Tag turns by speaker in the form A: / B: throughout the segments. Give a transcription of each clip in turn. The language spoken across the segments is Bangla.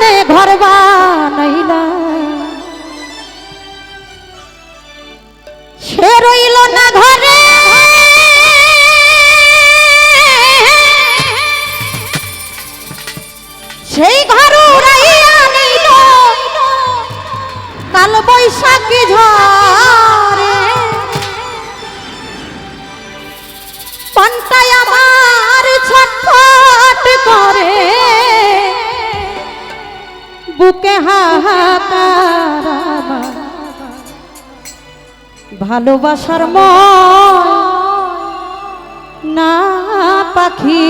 A: জন্যে ঘর ভালোবাসার ম না পাখি।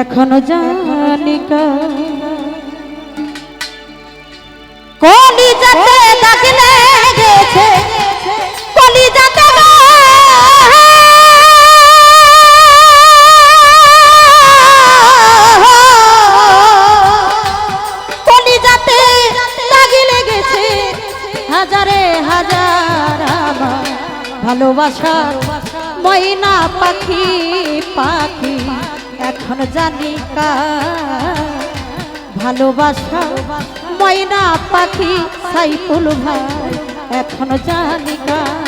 A: এখনও জানিকা কলি হাজারে আমার ভালোবাসার ময়না পাখি পাখি, এখন জানি ভালোবাসা ময়না পাখি, সাইফুল ভাই, এখন জানি কার।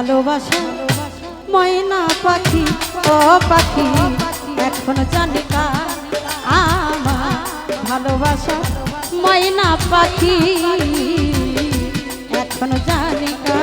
A: ভালোবাসা ময়না পাখি ও পাখি এখন জানি আমা ভালোবাসা ময়না পাখি এখন জানি কার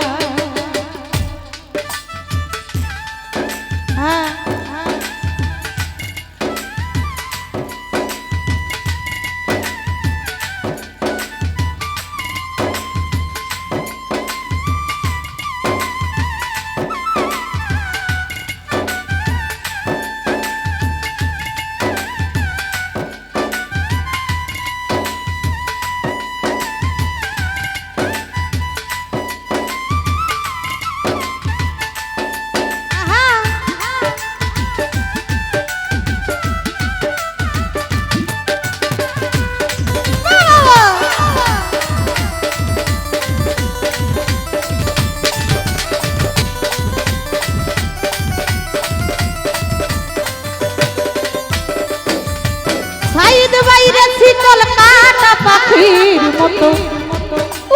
A: পাখির মতো।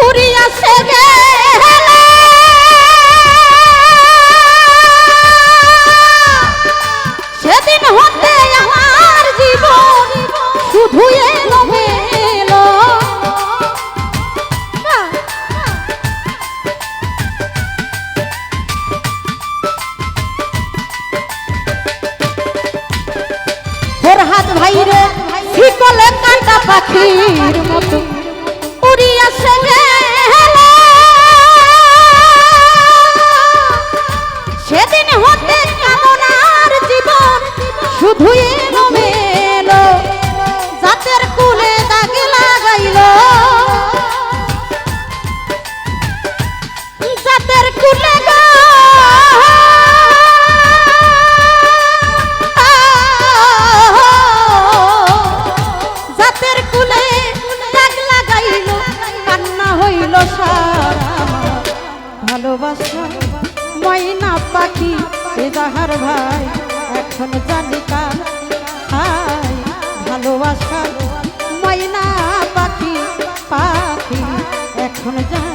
A: উড়িয়া সে গেল সেদিন হতে আমার জীবন শুধু এলো শিকলে কাটা পাখির মতো উড়িয়া সে সেদিন হতে কামনার জীবন? শুধু ভাই এখন জানি কার আয়। ভালোবাসার ময়না পাখি পাখি এখন জানি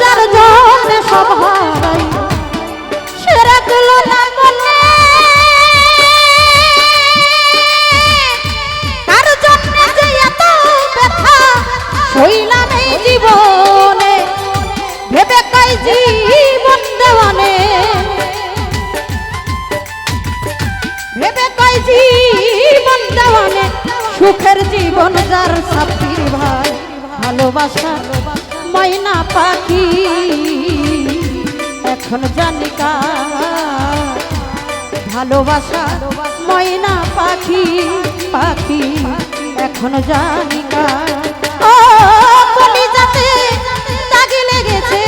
A: যার জন্য সব হারাই। সে রাখল না মনে। তার জন্য যে এত ব্যথা সইলাম এই ভালোবাসা ময়না পাখি। এখন জানি কার ভালোবাসা ময়না পাখি পাখি এখন জানি কার ও লেগেছে।